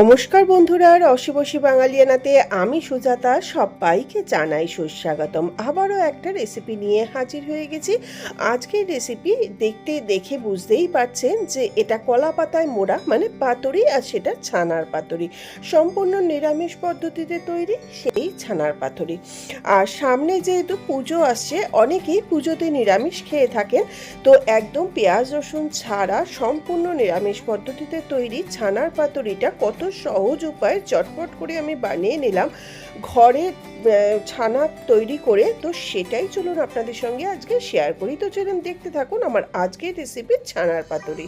নমস্কার বন্ধুরা, রসিবসি বাঙালিয়ানাতে আমি সুজাতা, সবাইকে জানাই সুস্বাগতম। আবারও একটা রেসিপি নিয়ে হাজির হয়ে গেছি। আজকের রেসিপি দেখতে দেখে বুঝতেই পারছেন যে এটা কলা পাতায় মোড়া মানে পাতুরি আর সেটা ছানার পাতুরি। সম্পূর্ণ নিরামিষ পদ্ধতিতে তৈরি সেই ছানার পাতুরি। আর সামনে যেহেতু পুজো আসছে, অনেকেই পুজোতে নিরামিষ খেয়ে থাকেন, তো একদম পেঁয়াজ, রসুন ছাড়া সম্পূর্ণ নিরামিষ পদ্ধতিতে তৈরি ছানার পাতুরিটা কত সহজ উপায় চটপট করে আমি বানিয়ে নিলাম। ঘরে ছানা তৈরি করে, তো সেটাই চলুন আপনাদের সঙ্গে আজকে শেয়ার করি। তো চলুন দেখতে থাকুন আমার আজকের রেসিপি ছানার পাতুরি।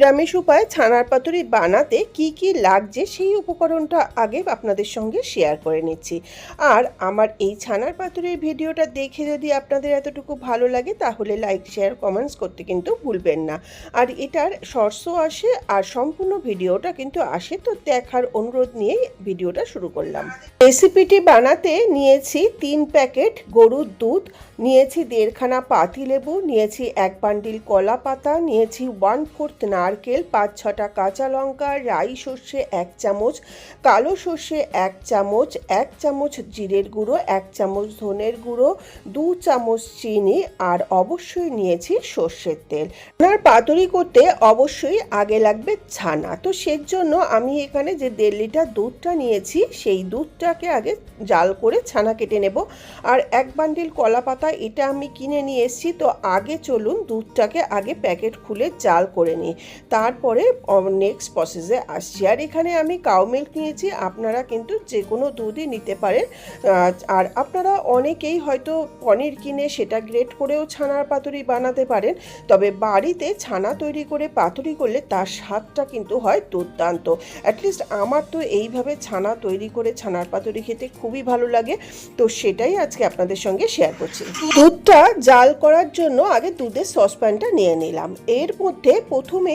নিরামিষ উপায়ে ছানার পাতুরি বানাতে কি কি লাগছে সেই উপকরণটা আগে আপনাদের সঙ্গে শেয়ার করে নিচ্ছি। আর আমার এই ছানার পাতুরির ভিডিওটা দেখে যদি আপনাদের এতটুকু ভালো লাগে তাহলে লাইক শেয়ার কমেন্টস করতে কিন্তু ভুলবেন না। আর এটার শর্টসও আসে আর সম্পূর্ণ ভিডিওটা কিন্তু আসে, তো দেখার অনুরোধ নিয়ে ভিডিওটা শুরু করলাম। রেসিপিটি বানাতে নিয়েছি তিন প্যাকেট গরুর দুধ, নিয়েছি দেড়খানা পাতিলেবু, নিয়েছি এক বান্ডিল কলা পাতা নিয়েছি ওয়ান ফোর্থ নারকেল, পাঁচ, ছটা কাঁচা লঙ্কা, রাই সর্ষে এক চামচ, কালো সর্ষে এক চামচ এক চামচ জিরের গুঁড়ো, এক চামচ ধনের গুঁড়ো, দু চামচ চিনি আর অবশ্যই নিয়েছি সর্ষের তেল। আপনার পাতুরি করতে অবশ্যই আগে লাগবে ছানা। তো সের জন্য আমি এখানে যে দেড় লিটার দুধটা নিয়েছি, সেই দুধটাকে আগে জাল করে ছানা কেটে নেব। আর এক বান্ডিল কলা পাতা এটা আমি কিনে নিয়ে এসেছি, তো আগে চলুন দুধটাকে আগে প্যাকেট খুলে জাল করে নিই। তারপরে নেক্সট প্রসেসে আসছি। আর এখানে আমি কাউ মিল্ক নিয়েছি, আপনারা কিন্তু যে কোনো দুধই নিতে পারেন। আর আপনারা অনেকেই হয়তো পনির কিনে সেটা গ্রেট করেও ছানার পাতুরি বানাতে পারেন, তবে বাড়িতে ছানা তৈরি করে পাতুরি করলে তার স্বাদটা কিন্তু হয় দুর্দান্ত। অ্যাটলিস্ট আমার তো এইভাবে ছানা তৈরি করে ছানার পাতুরি খেতে খুবই ভালো লাগে। তো সেটাই আজকে আপনাদের সঙ্গে শেয়ার করছি। দুধটা জাল করার জন্য আগে দুধের সসপ্যানটা নিয়ে নিলাম। এর মধ্যে প্রথমে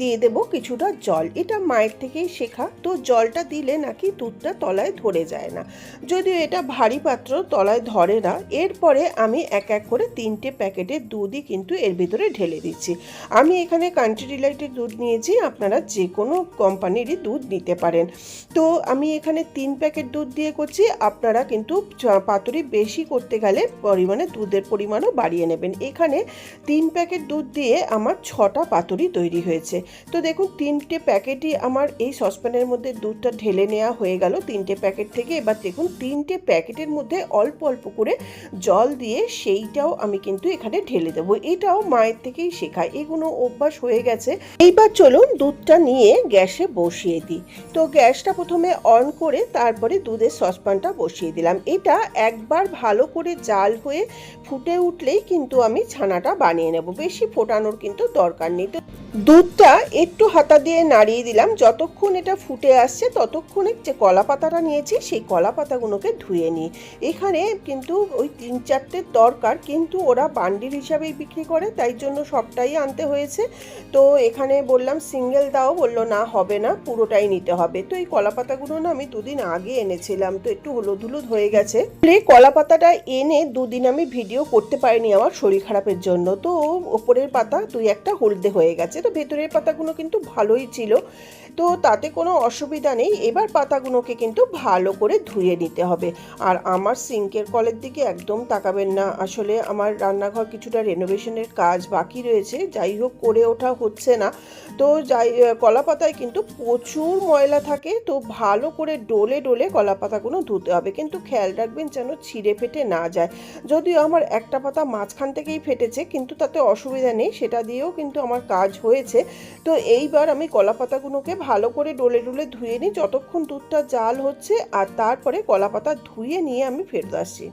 দিয়ে দেব কিছুটা জল। এটা মায়ের থেকেই শেখা। তো জলটা দিলে নাকি দুধটা তলায় ধরে যায় না। যদিও এটা ভারী পাত্র, তলায় ধরে না। এরপরে আমি এক এক করে তিনটে প্যাকেটের দুধই কিন্তু এর ভিতরে ঢেলে দিচ্ছি। আমি এখানে কান্ট্রি ডিলাইটের দুধ নিয়েছি। আপনারা যে কোনো কোম্পানিরই দুধ নিতে পারেন। তো আমি এখানে তিন প্যাকেট দুধ দিয়ে করছি। আপনারা কিন্তু পাতুরি বেশি করতে গেলে পরিমাণে দুধের পরিমাণও বাড়িয়ে নেবেন। এখানে তিন প্যাকেট দুধ দিয়ে আমার ছটা পাতুরি তৈরি হয়েছে। তো দেখুন, তিনটে প্যাকেটই আমার এই সসপ্যানের মধ্যে দুধটা ঢেলে নেওয়া হয়ে গেল। তিনটে প্যাকেট থেকে এবার দেখুন, তিনটে প্যাকেটের মধ্যে অল্প অল্প করে জল দিয়ে সেইটাও আমি কিন্তু এখানে ঢেলে দেবো। এটাও মায়ের থেকেই শেখা এগুলো অভ্যাস হয়ে গেছে। এইবার চলুন দুধটা নিয়ে গ্যাসে বসিয়ে দিই। তো গ্যাসটা প্রথমে অন করে তারপরে দুধের সসপ্যানটা বসিয়ে দিলাম। এটা একবার ভালো করে জাল হয়ে ফুটে উঠলেই কিন্তু আমি ছানাটা বানিয়ে নেব। বেশি ফোটানোর কিন্তু দরকার নেই। তো দুধটা একটু হাতা দিয়ে নাড়িয়ে দিলাম। যতক্ষণ এটা ফুটে আসছে, ততক্ষণে যে কলা পাতাটা নিয়েছি, সেই কলা পাতাগুলোকে ধুয়ে নিই। এখানে কিন্তু ওই তিন চারটে দরকার কিন্তু ওরা বান্ডিল হিসাবেই বিক্রি করে, তাই জন্য সবটাই আনতে হয়েছে। তো এখানে বললাম, সিঙ্গেল দাও। বলল, না, হবে না, পুরোটাই নিতে হবে। তো এই কলা পাতাগুলো না আমি দুদিন আগে এনেছিলাম, তো একটু হলুদ হলুদ হয়ে গেছে। কলা পাতাটা এনে দুদিন আমি ভিডিও করতে পারিনি আমার শরীর খারাপের জন্য। তো ওপরের পাতা দুই একটা হলদে হয়ে গেছে, তো ভেতরের পাতাগুলো কিন্তু ভালোই ছিল। তো তাতে কোনো অসুবিধা নেই। এবার পাতাগুলোকে কিন্তু ভালো করে ধুয়ে নিতে হবে। আর আমার সিঙ্কের কলের দিকে একদম তাকাবেন না। আসলে আমার রান্নাঘর কিছুটা রেনোভেশনের কাজ বাকি রয়েছে। যাই হোক, করে ওঠা হচ্ছে না। তো যাই, কলা পাতায় কিন্তু প্রচুর ময়লা থাকে। তো ভালো করে ডোলে ডোলে কলা পাতাগুলো ধুতে হবে। কিন্তু খেয়াল রাখবেন যেন ছিঁড়ে ফেটে না যায়। যদিও আমার একটা পাতা মাঝখান থেকেই ফেটেছে, কিন্তু তাতে অসুবিধা নেই। সেটা দিয়েও কিন্তু আমার কাজ হয়েছে। তো এইবার আমি কলা পাতাগুলোকে ভালো করে ডোলে ডোলে ধুয়ে নিই। যতক্ষণ দুধটা জাল হচ্ছে আর তারপরে কলা পাতা ধুয়ে নিয়ে আমি ফেরত আসছি।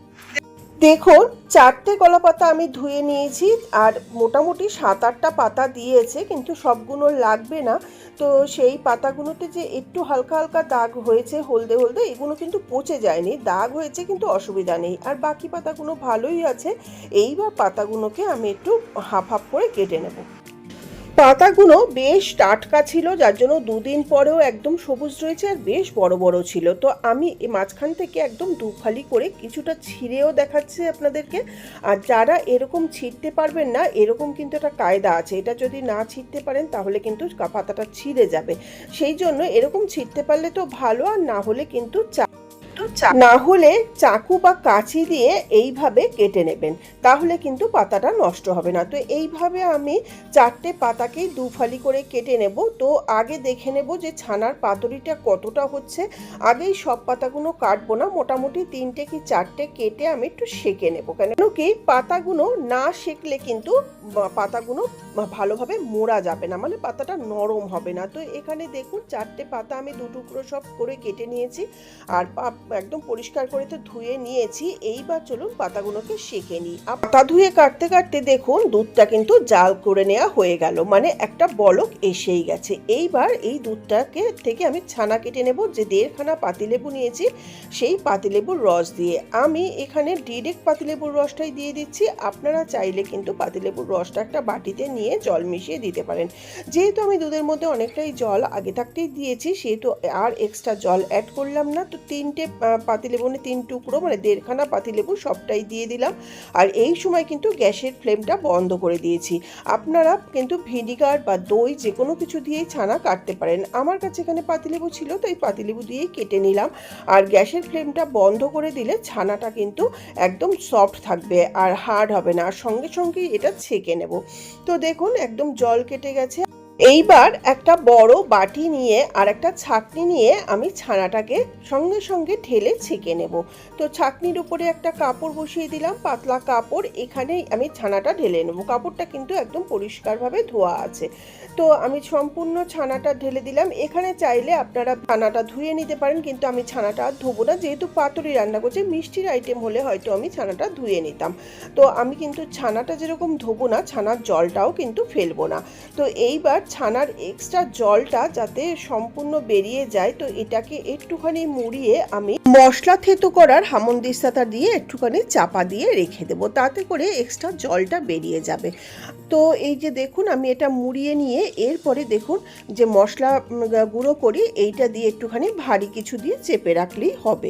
দেখুন, চারটে কলা পাতা আমি ধুয়ে নিয়েছি আর মোটামুটি সাত আটটা পাতা দিয়েছে, কিন্তু সবগুলো লাগবে না। তো সেই পাতাগুলোতে যে একটু হালকা হালকা দাগ হয়েছে, হলদে হলদে, এগুলো কিন্তু পচে যায়নি। দাগ হয়েছে কিন্তু অসুবিধা নেই। আর বাকি পাতাগুলো ভালোই আছে। এইবার পাতাগুলোকে আমি একটু হাফ হাফ করে কেটে নেব। পাতাগুলো বেশ টাটকা ছিল, যার জন্য দুদিন পরেও একদম সবুজ রয়েছে আর বেশ বড় বড় ছিল। তো আমি মাঝখান থেকে একদম দুফালি করে কিছুটা ছিঁড়েও দেখাচ্ছি আপনাদেরকে। আর যারা এরকম ছিঁড়তে পারবেন না, এরকম কিন্তু একটা কায়দা আছে। এটা যদি না ছিঁড়তে পারেন, তাহলে কিন্তু পাতাটা ছিঁড়ে যাবে। সেই জন্য এরকম ছিঁড়তে পারলে তো ভালো, আর না হলে কিন্তু চা না হলে চাকু বা কাঁচি দিয়ে এইভাবে কেটে নেবেন। তাহলে কিন্তু পাতাটা নষ্ট হবে না। তো এইভাবে আমি চারটে পাতাকেই দুফালি করে কেটে নেব। তো আগে দেখে নেব যে ছানার পাতুরিটা কতটা হচ্ছে। আগেই সব পাতাগুলো কাটবো না। মোটামুটি তিনটে কি চারটে কেটে আমি একটু সেকে নেব। কেন কি পাতাগুলো না সেকলে কিন্তু পাতাগুলো ভালোভাবে মোড়া যাবে না। মানে পাতাটা নরম হবে না। তো এখানে দেখুন, চারটে পাতা আমি দু টুকরো সব করে কেটে নিয়েছি। আর একদম পরিষ্কার করে তো ধুয়ে নিয়েছি। এইবার চলুন পাতাগুলোকে সেকে নিই। পাতা ধুয়ে কাটতে কাটতে দেখুন, দুধটা কিন্তু জাল করে নেওয়া হয়ে গেল। মানে একটা বলক এসেই গেছে। এইবার এই দুধটাকে থেকে আমি ছানা কেটে নেব, যে দেড়খানা পাতিলেবু নিয়েছি, সেই পাতিলেবুর রস দিয়ে। আমি এখানে ডিরেক্ট পাতিলেবুর রসটাই দিয়ে দিচ্ছি। আপনারা চাইলে কিন্তু পাতিলেবুর রসটা একটা বাটিতে নিয়ে জল মিশিয়ে দিতে পারেন। যেহেতু আমি দুধের মধ্যে অনেকটাই জল আগে থাকতেই দিয়েছি, সেহেতু আর এক্সট্রা জল অ্যাড করলাম না। তো তিনটে আহ, পাতিলেবু মানে তিন টুকরো মানে দেড়খানা পাতিলেবু সবটাই দিয়ে দিলাম। আর এই সময় কিন্তু গ্যাসের ফ্লেমটা বন্ধ করে দিয়েছি। আপনারা কিন্তু ভিনিগার বা দই যে কোনো কিছু দিয়েই ছানা কাটতে পারেন। আমার কাছে এখানে পাতিলেবু ছিল তো এই পাতিলেবু দিয়েই কেটে নিলাম। আর গ্যাসের ফ্লেমটা বন্ধ করে দিলে ছানাটা কিন্তু একদম সফট থাকবে আর হার্ড হবে না। আর সঙ্গে সঙ্গেই এটা ছেঁকে নেব। তো দেখুন একদম জল কেটে গেছে। এইবার একটা বড় বাটি নিয়ে আর একটা ছাকনি নিয়ে আমি ছানাটাকে সঙ্গে সঙ্গে ঢেলে ছেঁকে নেব। তো ছাকনির উপরে একটা কাপড় বসিয়ে দিলাম, পাতলা কাপড়। এখানেই আমি ছানাটা ঢেলে নেব। কাপড়টা কিন্তু একদম পরিষ্কারভাবে ধোয়া আছে। তো আমি সম্পূর্ণ ছানাটা ঢেলে দিলাম। এখানে চাইলে আপনারা ছানাটা ধুয়ে নিতে পারেন, কিন্তু আমি ছানাটা আর ধোবো না। যেহেতু পাতুরি রান্না করছি, মিষ্টির আইটেম হলে হয়তো আমি ছানাটা ধুয়ে নিতাম। তো আমি কিন্তু ছানাটা যেরকম ধোবো না, ছানার জলটাও কিন্তু ফেলব না। তো এইবার ছানার এক্সট্রা জলটা যাতে সম্পূর্ণ বেরিয়ে যায়, তো এটাকে একটুখানি মুড়িয়ে আমি মশলা থেতো করার হামন্দিস্তাটা দিয়ে একটুখানি চাপা দিয়ে রেখে দেবো। তাতে করে এক্সট্রা জলটা বেরিয়ে যাবে। তো এই যে দেখুন, আমি এটা মুড়িয়ে নিয়ে এরপরে দেখুন যে মশলা গুঁড়ো করি, এইটা দিয়ে একটুখানি ভারী কিছু দিয়ে চেপে রাখলেই হবে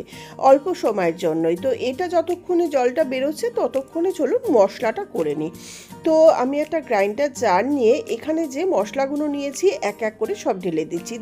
অল্প সময়ের জন্যই। তো এটা যতক্ষণে জলটা বেরোচ্ছে, ততক্ষণে চলুন মশলাটা করে নিই। তো আমি একটা গ্রাইন্ডার জার নিয়ে এখানে যে মশলাগুলো নিয়েছি, এক এক করে সব ঢেলে দিচ্ছি।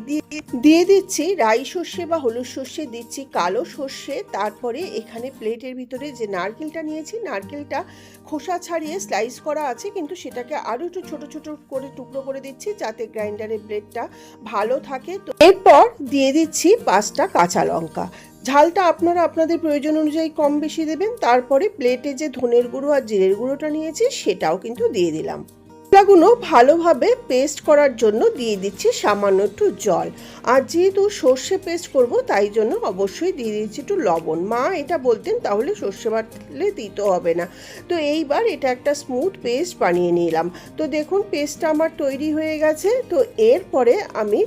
দিয়ে দিচ্ছি রাই সর্ষে বা হলুদ সর্ষে, দিচ্ছি কালো সর্ষে, তারপরে এখানে প্লেটের ভিতরে যে নারকেলটা নিয়েছি, নারকেলটা খোসা ছাড়িয়ে স্লাইস করা আছে, কিন্তু সেটাকে আরও একটু ছোট ছোট করে টুকরো করে দিচ্ছি যাতে গ্রাইন্ডারের ব্লেডটা ভালো থাকে। তো এরপর দিয়ে দিচ্ছি পাঁচটা কাঁচা লঙ্কা। ঝালটা আপনারা আপনাদের প্রয়োজন অনুযায়ী কম বেশি দেবেন, তারপরে প্লেটে যে ধনের গুঁড়ো আর জিরের গুঁড়োটা নিয়েছি, সেটাও কিন্তু দিয়ে দিলাম। মশলাগুলো ভালোভাবে পেস্ট করার জন্য দিয়ে দিচ্ছি সামান্য একটু জল। আর যেহেতু সর্ষে পেস্ট করব, তাই জন্য অবশ্যই দিয়ে দিচ্ছি একটু লবণ। মা এটা বলতেন, তাহলে সর্ষে বাটলে দিতে হবে না। তো এইবার এটা একটা স্মুথ পেস্ট বানিয়ে নিলাম। তো দেখুন পেস্টটা আমার তৈরি হয়ে গেছে। তো এরপরে আমি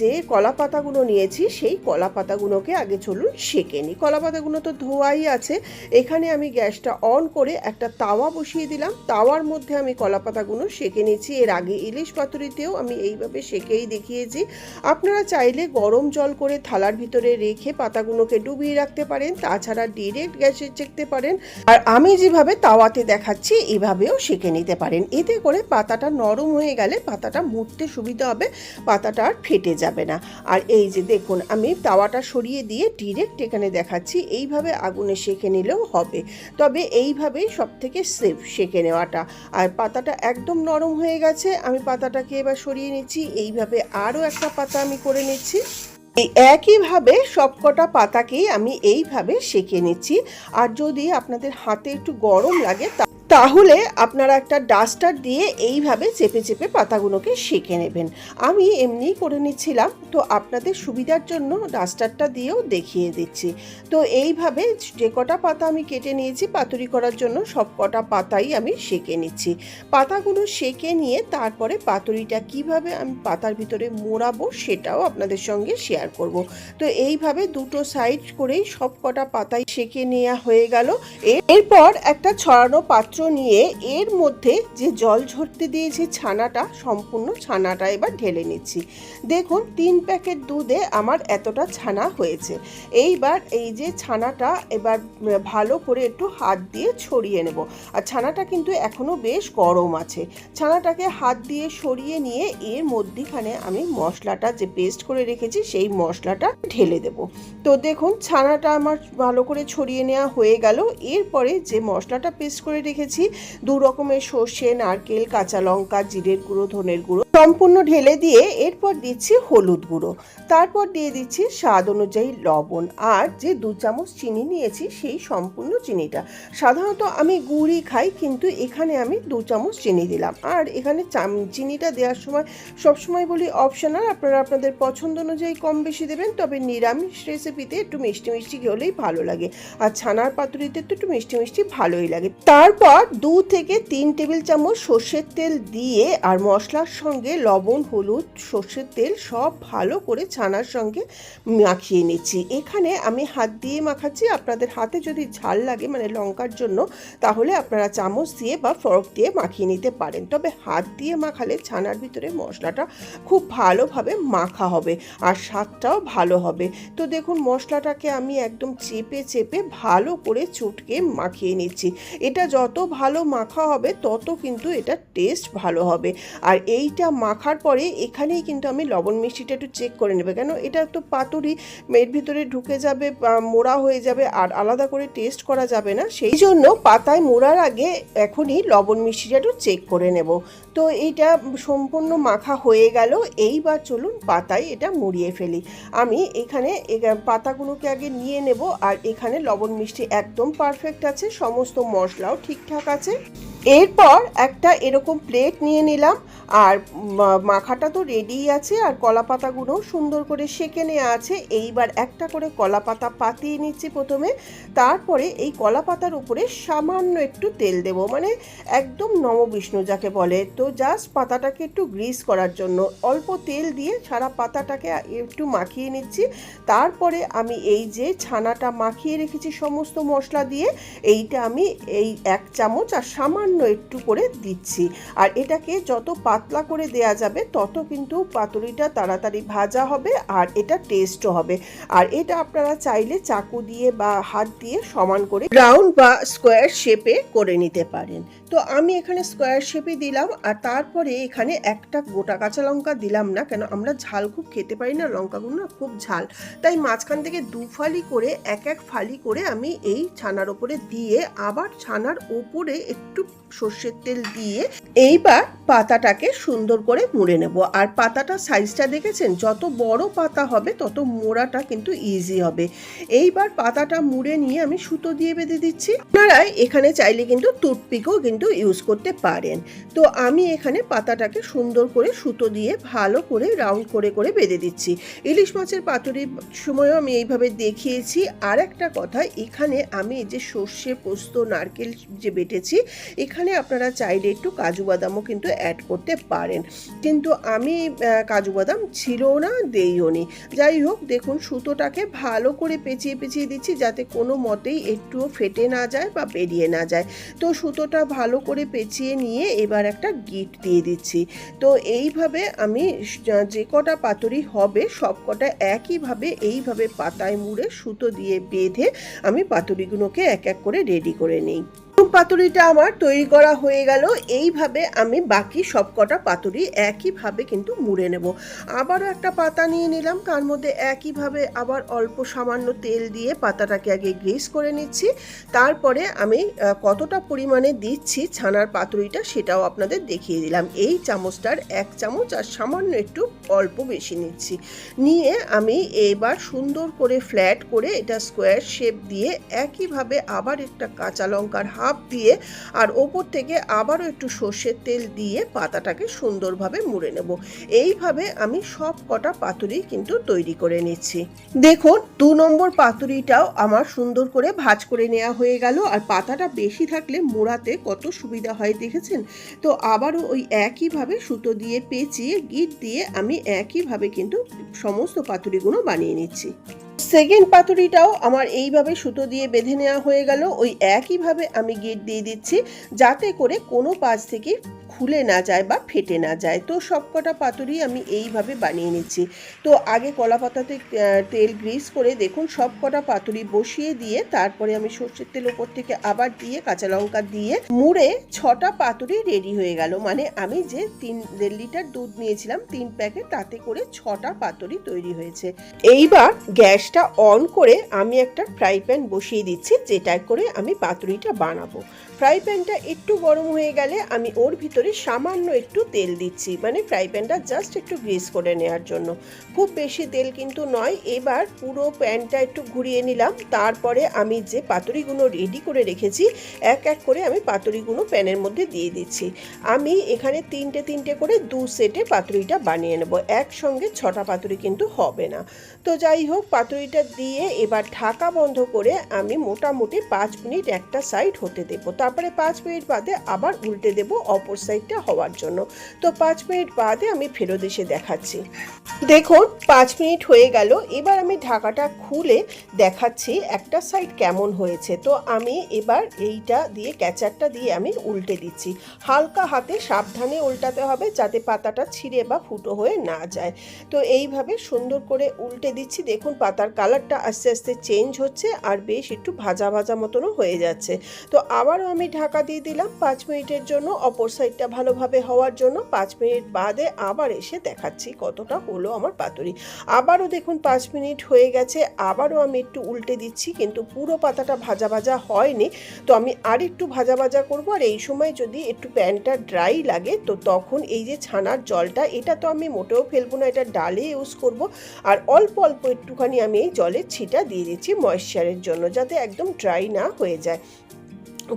যে কলা পাতাগুলো নিয়েছি, সেই কলা পাতাগুলোকে আগে চলুন সেঁকে নিই। কলা পাতাগুলো তো ধোয়াই আছে। এখানে আমি গ্যাসটা অন করে একটা তাওয়া বসিয়ে দিলাম। তাওয়ার মধ্যে আমি কলা পাতাগুলো সেঁকে নিচ্ছি এর আগে ইলিশ পাতুরিতেও আমি এইভাবে সেঁকেই দেখিয়েছি। আপনারা চাইলে গরম জল করে থালার ভিতরে রেখে পাতাগুলোকে ডুবিয়ে রাখতে পারেন, তাছাড়া ডিরেক্ট গ্যাসে চেকতে পারেন। আর আমি যেভাবে তাওয়াতে দেখাচ্ছি, এভাবেও সেঁকে নিতে পারেন। এতে করে পাতাটা নরম হয়ে গেলে পাতাটা মুড়তে সুবিধা হবে, পাতাটা আর ফেটে যাবে না। আর এই যে দেখুন, আমি তাওয়াটা সরিয়ে দিয়ে ডিরেক্ট এখানে দেখাচ্ছি, এইভাবে আগুনে সেঁকে নিলেও হবে। তবে এইভাবেই সব থেকে সেফ সেঁকে নেওয়াটা। আর পাতাটা একদম নরম হয়ে গেছে। আমি পাতাটাকে এবার সরিয়ে নিচ্ছি। এইভাবে আরও একটা পাতা আমি করে নিচ্ছি। এই একইভাবে সবকটা পাতাকেই আমি এইভাবে সেঁকে নিচ্ছি। আর যদি আপনাদের হাতে একটু গরম লাগে তা- তাহলে আপনারা একটা ডাস্টার দিয়ে এইভাবে চেপে চেপে পাতাগুলোকে সেঁকে নেবেন। আমি এমনিই করে নিচ্ছিলাম, তো আপনাদের সুবিধার জন্য ডাস্টারটা দিয়েও দেখিয়ে দিচ্ছি। তো এইভাবে যে কটা পাতা আমি কেটে নিয়েছি, পাতুরি করার জন্য সব কটা পাতাই আমি সেঁকে নিচ্ছি। পাতাগুলো সেঁকে নিয়ে তারপরে পাতুরিটা কীভাবে আমি পাতার ভিতরে মোড়াবো সেটাও আপনাদের সঙ্গে শেয়ার করব। তো এইভাবে দুটো সাইড করেই সব কটা পাতাই সেঁকে নেওয়া হয়ে গেল। এরপর একটা ছড়ানো পাত্র নিয়ে এর মধ্যে যে জল ঝরতে দিয়েছি ছানাটা, সম্পূর্ণ ছানাটা এবার ঢেলে নিচ্ছি। দেখুন, তিন প্যাকেট দুধে আমার এতটা ছানা হয়েছে। এইবার এই যে ছানাটা এবার ভালো করে একটু হাত দিয়ে ছড়িয়ে নেব। আর ছানাটা কিন্তু এখনও বেশ গরম আছে। ছানাটাকে হাত দিয়ে সরিয়ে নিয়ে এর মধ্যিখানে আমি মশলাটা যে পেস্ট করে রেখেছি, সেই মশলাটা ঢেলে দেব। তো দেখুন, ছানাটা আমার ভালো করে ছড়িয়ে নেওয়া হয়ে গেল। এরপরে যে মশলাটা পেস্ট করে রেখেছি দু রকমের সর্ষে নারকেল কাঁচা লঙ্কা জিরের গুঁড়ো ধনের গুঁড়ো। সম্পূর্ণ ঢেলে দিয়ে এরপর দিচ্ছি হলুদ গুঁড়ো। তারপর দিয়ে দিচ্ছি স্বাদ অনুযায়ী লবণ আর যে দু চামচ চিনি নিয়েছি সেই সম্পূর্ণ চিনিটা। সাধারণত আমি গুড়ই খাই, কিন্তু এখানে আমি দু চামচ চিনি দিলাম। আর এখানে চিনিটা দেওয়ার সময় সবসময় বলি অপশনাল আপনারা আপনাদের পছন্দ অনুযায়ী কম বেশি দেবেন, তবে নিরামিষ রেসিপিতে একটু মিষ্টি মিষ্টি হলেই ভালো লাগে। আর ছানার পাতুরিতে তো একটু মিষ্টি মিষ্টি ভালোই লাগে। তারপর দু থেকে তিন টেবিল চামচ সর্ষের তেল দিয়ে আর মশলার সঙ্গে লবণ, হলুদ, সর্ষের তেল সব ভালো করে ছানার সঙ্গে মাখিয়ে নিচ্ছি। এখানে আমি হাত দিয়ে মাখাচ্ছি। আপনাদের হাতে যদি ঝাল লাগে মানে লঙ্কার জন্য, তাহলে আপনারা চামচ দিয়ে বা ফরক দিয়ে মাখিয়ে নিতে পারেন। তবে হাত দিয়ে মাখালে ছানার ভিতরে মশলাটা খুব ভালোভাবে মাখা হবে আর স্বাদটাও ভালো হবে। তো দেখুন, মশলাটাকে আমি একদম চেপে চেপে ভালো করে চটকে মাখিয়ে নিচ্ছি। এটা যত ভালো মাখা হবে, তত কিন্তু এটা টেস্ট ভালো হবে। আর এইটা মাখার পরে এখানেই কিন্তু আমি লবণ মিষ্টিটা একটু চেক করে নেবে। কেন? এটা একটু পাতুরি, এর ভিতরে ঢুকে যাবে মোড়া হয়ে যাবে আর আলাদা করে টেস্ট করা যাবে না। সেই জন্য পাতায় মোড়ার আগে এখনই লবণ মিষ্টিটা একটু চেক করে নেব। তো এইটা সম্পূর্ণ মাখা হয়ে গেল, এইবার চলুন পাতায় এটা মুড়িয়ে ফেলি। আমি এখানে পাতাগুলোকে আগে নিয়ে নেব আর এখানে লবণ মিষ্টি একদম পারফেক্ট আছে, সমস্ত মশলাও ঠিকঠাক আছে। এরপর একটা এরকম প্লেট নিয়ে নিলাম। আর মাখাটা তো রেডিই আছে আর কলা পাতাগুলোও সুন্দর করে সেঁকে নেওয়া আছে। এইবার একটা করে কলা পাতা পাতিয়ে নিচ্ছি প্রথমে। তারপরে এই কলা পাতার উপরে সামান্য একটু তেল দেব। মানে একদম নমবিষ্ণু যাকে বলে। তো জাস্ট পাতাটাকে একটু গ্রিস করার জন্য অল্প তেল দিয়ে সারা পাতাটাকে একটু মাখিয়ে নিচ্ছি। তারপরে আমি এই যে ছানাটা মাখিয়ে রেখেছি সমস্ত মশলা দিয়ে, এইটা আমি এই এক চামচ আর সামান্য একটু করে দিচ্ছি। আর এটাকে যত পাতলা করে দেয়া যাবে, তত কিন্তু পাতুরিটা তাড়াতাড়ি ভাজা হবে আর এটা টেস্টও হবে। আর এটা আপনারা চাইলে চাকু দিয়ে বা হাত দিয়ে সমান করে রাউন্ড বা স্কোয়ার শেপে করে নিতে পারেন। তো আমি এখানে স্কোয়ার শেপে দিলাম আর তারপরে এখানে একটা গোটা কাঁচা লঙ্কা দিলাম না, কেন আমরা ঝাল খুব খেতে পারি না, লঙ্কাগুলো না খুব ঝাল। তাই মাঝখান থেকে দু ফালি করে, এক এক ফালি করে আমি এই ছানার ওপরে দিয়ে আবার ছানার ওপরে একটু সর্ষের তেল দিয়ে এইবার পাতাটাকে সুন্দর করে মুড়ে নেব। আর পাতাটা সাইজটা দেখেছেন? যত বড় পাতা হবে, তত মোড়াটা কিন্তু ইজি হবে। এইবার পাতাটা মুড়ে নিয়ে আমি সুতো দিয়ে বেঁধে দিচ্ছি। আপনারা এখানে চাইলে কিন্তু টুথপিকও কিন্তু ইউজ করতে পারেন। তো আমি এখানে পাতাটাকে সুন্দর করে সুতো দিয়ে ভালো করে রাউন্ড করে করে বেঁধে দিচ্ছি। ইলিশ মাছের পাতুরির সময়ও আমি এইভাবে দেখিয়েছি। আর একটা কথা, এখানে আমি এই যে সর্ষে পোস্ত, নারকেল যে বেটেছি, এখানে আপনারা চাইলে একটু কাজু বাদামও কিন্তু অ্যাড করতে পারেন। কিন্তু আমি কাজু বাদাম ছিল না, দেইও নি। যাই হোক, দেখুন, সুতোটাকে ভালো করে পেঁচিয়ে পেঁচিয়ে দিচ্ছি যাতে কোনো মতেই একটুও ফেটে না যায় বা বেরিয়ে না যায়। তো সুতোটা ভালো করে পেঁচিয়ে নিয়ে এবার একটা গিট দিয়ে দিচ্ছি। তো এইভাবে আমি যে কটা পাতুরি হবে, সব কটা একইভাবে, এইভাবে পাতায় মুড়ে সুতো দিয়ে বেঁধে আমি পাতুরিগুলোকে এক এক করে রেডি করে নিই। পাতুরিটা আমার তৈরি করা হয়ে গেল। এইভাবে আমি বাকি সব কটা পাতুরি একইভাবে কিন্তু মুড়ে নেব। আবারও একটা পাতা নিয়ে নিলাম। তার মধ্যে একইভাবে আবার অল্প সামান্য তেল দিয়ে পাতাটাকে আগে গ্রিস করে নিচ্ছি। তারপরে আমি কতটা পরিমাণে দিচ্ছি ছানার পাতুরিটা সেটাও আপনাদের দেখিয়ে দিলাম। এই চামচটার এক চামচ আর সামান্য একটু অল্প বেশি নিচ্ছি। নিয়ে আমি এবার সুন্দর করে ফ্ল্যাট করে এটা স্কোয়ার শেপ দিয়ে একইভাবে আবার একটা কাঁচা লঙ্কার ভাপ দিয়ে আর ওপর থেকে আবারও একটু সর্ষের তেল দিয়ে পাতাটাকে সুন্দরভাবে মুড়ে নেব। এইভাবে আমি সব কটা পাতুরি কিন্তু তৈরি করে নিচ্ছি। দেখুন, দু নম্বর পাতুরিটাও আমার সুন্দর করে ভাজ করে নেওয়া হয়ে গেল আর পাতাটা বেশি থাকলে মোড়াতে কত সুবিধা হয় দেখেছেন? তো আবারও ওই একইভাবে সুতো দিয়ে পেঁচিয়ে, গিট দিয়ে আমি একইভাবে কিন্তু সমস্ত পাতুরিগুলো বানিয়ে নিচ্ছি। সেকেন্ড পাতুরিটাও আমার এইভাবে সুতো দিয়ে বেঁধে নেওয়া হয়ে গেল। ওই একইভাবে আমি গিট দিয়ে দিচ্ছি যাতে করে কোনো পাশ থেকে খুলে না যায় বা ফেটে না যায়। তো সবকটা পাতুরি আমি এইভাবে বানিয়ে নিচ্ছি। তো আগে কলা পাতাতে তেল গ্রিস করে দেখুন সবকটা পাতুরি বসিয়ে দিয়ে তারপরে আমি সর্ষের তেল ওপর থেকে আবার দিয়ে কাঁচা লঙ্কা দিয়ে মুড়ে ছটা পাতুরি রেডি হয়ে গেল। মানে আমি যে তিন, দেড় লিটার দুধ নিয়েছিলাম তিন প্যাকেট তাতে করে ছটা পাতুরি তৈরি হয়েছে। এইবার গ্যাসটা অন করে আমি একটা ফ্রাই প্যান বসিয়ে দিচ্ছি যেটা করে আমি পাতুরিটা বানাবো। ফ্রাই প্যানটা একটু গরম হয়ে গেলে আমি ওর ভিতরে সামান্য একটু তেল দিচ্ছি মানে ফ্রাই প্যানটা জাস্ট একটু গ্রিস করে নেওয়ার জন্য। খুব বেশি তেল কিন্তু নয়, এবার পুরো প্যানটা একটু ঘুরিয়ে নিলাম, তারপরে আমি যে পাতুরিগুলো রেডি করে রেখেছি, এক এক করে আমি পাতুরিগুলো প্যানের মধ্যে দিয়ে দিচ্ছি। আমি এখানে তিনটে তিনটে করে দু সেটে পাতুরিটা বানিয়ে নেব, একসঙ্গে ছটা পাতুরি কিন্তু হবে না। তো যাই হোক, পাতুরিটা দিয়ে এবার ঢাকা বন্ধ করে আমি মোটামুটি পাঁচ মিনিট একটা সাইড হতে দেবো। তারপরে পাঁচ মিনিট বাদে আবার উল্টে দেবো অপর সাইডটা হওয়ার জন্য। তো পাঁচ মিনিট বাদে আমি ফেরত এসে দেখাচ্ছি। দেখুন, পাঁচ মিনিট হয়ে গেল। এবার আমি ঢাকাটা খুলে দেখাচ্ছি একটা সাইড কেমন হয়েছে। তো আমি এবার এইটা দিয়ে ক্যাচারটা দিয়ে আমি উল্টে দিচ্ছি। হালকা হাতে সাবধানে উল্টাতে হবে যাতে পাতাটা ছিঁড়ে বা ফুটো হয়ে না যায়। তো এইভাবে সুন্দর করে উল্টে দিচ্ছি। দেখুন, পাতার কালারটা আস্তে আস্তে চেঞ্জ হচ্ছে আর বেশ একটু ভাজা ভাজা মতনও হয়ে যাচ্ছে। তো আবারও আমি ঢাকা দিয়ে দিলাম পাঁচ মিনিটের জন্য। অপর সাইডটা ভালোভাবে হওয়ার জন্য পাঁচ মিনিট বাদে আবার এসে দেখাচ্ছি কতটা হলো আমার পাতুরি। আবারও দেখুন পাঁচ মিনিট হয়ে গেছে, আবারও আমি একটু উল্টে দিচ্ছি, কিন্তু পুরো পাতাটা ভাজা ভাজা হয়নি। তো আমি আর একটু ভাজা ভাজা করব, আর এই সময় যদি একটু প্যানটা ড্রাই লাগে, তো তখন এই যে ছানার জলটা, এটা তো আমি মোটেও ফেলব না, এটা ডালে ইউজ করব। আর অল্প অল্প একটুখানি আমি এই জলের ছিটা দিয়ে দিচ্ছি ময়েশ্চারের জন্য, যাতে একদম ড্রাই না হয়ে যায়।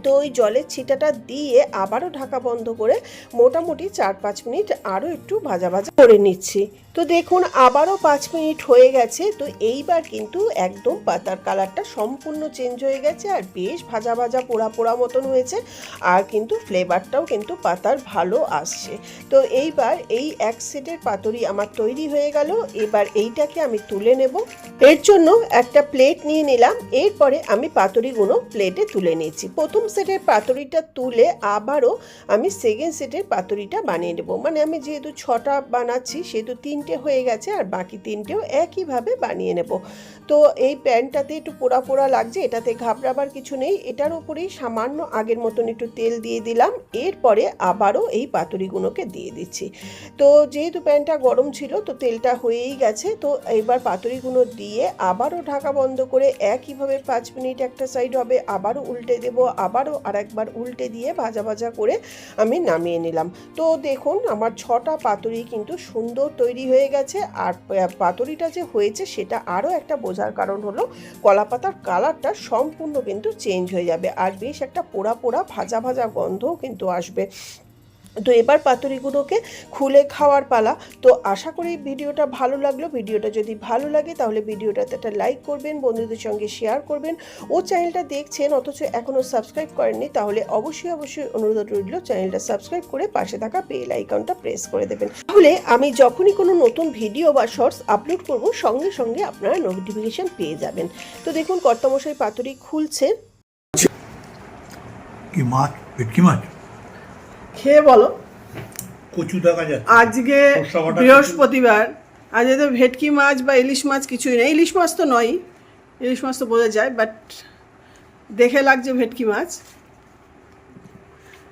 তো ওই জলের ছিটাটা দিয়ে আবারও ঢাকা বন্ধ করে মোটামুটি চার পাঁচ মিনিট আরও একটু ভাজা ভাজা করে নিচ্ছি। তো দেখুন, আবারও পাঁচ মিনিট হয়ে গেছে, তো এইবার কিন্তু একদম পাতার কালারটা সম্পূর্ণ চেঞ্জ হয়ে গেছে আর বেশ ভাজা ভাজা পোড়া পোড়া মতন হয়েছে আর কিন্তু ফ্লেভারটাও কিন্তু পাতার ভালো আসছে। তো এইবার এই এক সেটের পাতুরি আমার তৈরি হয়ে গেল, এবার এইটাকে আমি তুলে নেব। এর জন্য একটা প্লেট নিয়ে নিলাম, এরপরে আমি পাতুরিগুলো প্লেটে তুলে নিয়েছি। প্রথম সেটের পাতুরিটা তুলে আবারও আমি সেকেন্ড সেটের পাতুরিটা বানিয়ে নেব। মানে আমি যেহেতু ছটা বানাচ্ছি, সেহেতু তিনটে হয়ে গেছে আর বাকি তিনটেও একইভাবে বানিয়ে নেব। তো এই প্যানটাতে একটু পোড়া পোড়া লাগছে, এটাতে ঘাবড়াবার কিছু নেই। এটার উপরেই সামান্য আগের মতন একটু তেল দিয়ে দিলাম। এরপরে আবারও এই পাতুরিগুলোকে দিয়ে দিচ্ছি। তো যেহেতু প্যানটা গরম ছিল, তো তেলটা হয়েই গেছে। তো এবার পাতুরিগুলো দিয়ে আবারও ঢাকা বন্ধ করে একইভাবে পাঁচ মিনিট একটা সাইড হবে, আবারও উল্টে দেবো, আবারও আরেকবার উল্টে দিয়ে ভাজা ভাজা করে আমি নামিয়ে নিলাম। তো দেখুন, আমার ছটা পাতুরি কিন্তু সুন্দর তৈরি হয়ে গেছে আর পাতুরিটা যে হয়েছে সেটা আরও একটা বোঝার কারণ হলো কলা পাতার কালারটা সম্পূর্ণ কিন্তু চেঞ্জ হয়ে যাবে। আর বেশ একটা পোড়া পোড়া ভাজা ভাজা গন্ধও কিন্তু আসবে। তো এবার পাতুরিগুলোকে খুলে খাওয়ার পালা। তো আশা করি ভিডিওটা ভালো লাগল। ভিডিওটা যদি ভালো লাগে তাহলে ভিডিওটাতে একটা লাইক করবেন, বন্ধুদের সঙ্গে শেয়ার করবেন। ও চ্যানেলটা দেখছেন অথচ এখনও সাবস্ক্রাইব করেননি তাহলে অবশ্যই অবশ্যই অনুরোধ রইল চ্যানেলটা সাবস্ক্রাইব করে পাশে থাকা বেল আইকনটা প্রেস করে দেবেন। তাহলে আমি যখনই কোনো নতুন ভিডিও বা শর্টস আপলোড করব, সঙ্গে সঙ্গে আপনারা নোটিফিকেশন পেয়ে যাবেন। তো দেখুন কর্তামশাই পাতুরি খুলছে। কি মাছ? ভেটকি মাছ? খেয়ে বলো। কচু দেখা যাচ্ছে। আজকে বৃহস্পতিবার। আজ তো ভেটকি মাছ বা ইলিশ মাছ কিছুই নেই। ইলিশ মাছ তো নয় ইলিশ মাছ তো বোঝা যায় বাট দেখে লাগছে ভেটকি মাছ।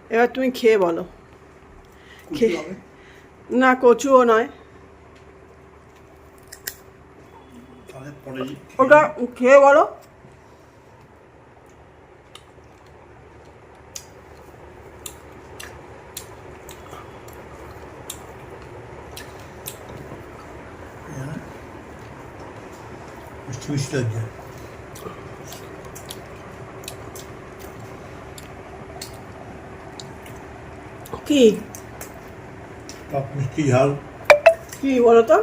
এবার তুমি খেয়ে বলো। খেয়ে- না কচুও নয়। ওটা খেয়ে বলো। লাগছে কি টক মিষ্টি ঝাল কি বলো তো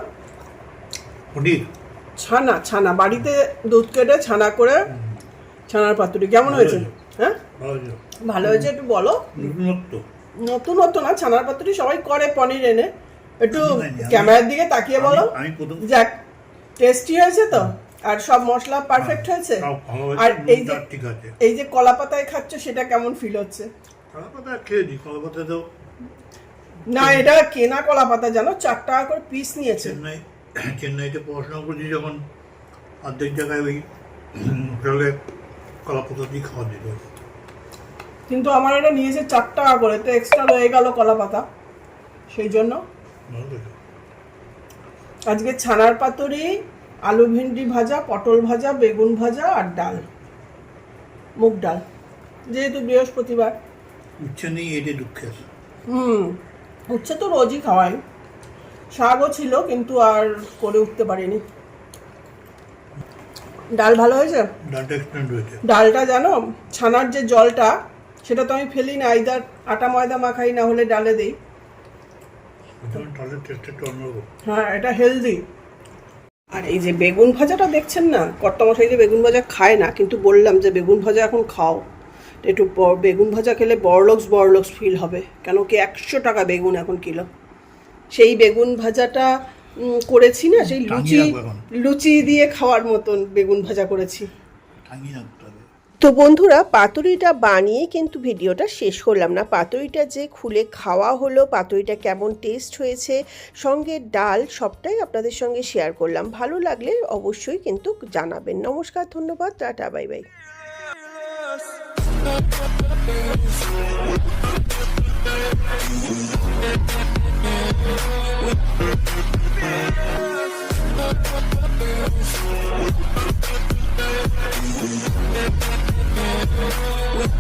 পনির ছানা ছানা বাড়িতে দুধ কেটে ছানা করে ছানার পাতুরি। কেমন হয়েছে? হ্যাঁ? ভালো হয়েছে। একটু বলো। নতুনত্ব নতুনত্ব না ছানার পাতুরি সবাই করে পনির এনে। একটু ক্যামেরার দিকে তাকিয়ে বলো। যাক টেস্টি হয়েছে তো? আর সব মশলা পারফেক্ট হয়েছে? ভালো হয়েছে, আর এই যে ঠিক আছে। এই যে কলা পাতায় খাচ্ছ সেটা কেমন ফিল হচ্ছে? কলা পাতা খেয়েছি কলা পাতা তো না এটা কেনা কলা পাতা জানো? চার টাকা করে পিস নিয়েছে। চেন্নাই চেন্নাইতে পড়াশোনা করেছি যখন অর্ধেক জায়গায় ওই হোটেলে কলা পাতা দিয়ে খাওয়া দিত কিন্তু আমার এটা নিয়েছে চার টাকা করে তো এক্সট্রা রয়ে গেল কলা পাতা সেই জন্য। আজকে ছানার পাতুরি আলু ভেন্ডি ভাজা পটল ভাজা বেগুন ভাজা আর ডাল। মুগ ডাল যেহেতু বৃহস্পতিবার। উচ্ছে নেই এটি দুঃখের। হুম উচ্ছে তো রোজই খাওয়াই। শাকও ছিল কিন্তু আর করে উঠতে পারিনি। ডাল ভালো হয়েছে? ডালটা হয়েছে। ডালটা জানো ছানার যে জলটা সেটা তো আমি ফেলি না আইদার আটা ময়দা মাখাই না হলে ডালে দিই। হ্যাঁ এটা হেলদি আর এই যে বেগুন ভাজাটা দেখছেন না? কর্তামশাই যে বেগুন ভাজা খায় না কিন্তু বললাম যে বেগুন ভাজা এখন খাও। একটু বেগুন ভাজা খেলে বড়লক্স বড়লক্স ফিল হবে। কেন কি একশো টাকা বেগুন এখন কিলো। সেই বেগুন ভাজাটা করেছি না সেই লুচি লুচি দিয়ে খাওয়ার মতন বেগুন ভাজা করেছি। তো বন্ধুরা, পাতুরিটা বানিয়ে কিন্তু ভিডিওটা শেষ করলাম না। পাতুরিটা যে খুলে খাওয়া হলো, পাতুরিটা কেমন টেস্ট হয়েছে, সঙ্গে ডাল সবটাই আপনাদের সঙ্গে শেয়ার করলাম। ভালো লাগলে অবশ্যই কিন্তু জানাবেন। নমস্কার, ধন্যবাদ, টাটা, বাই বাই। Yeah.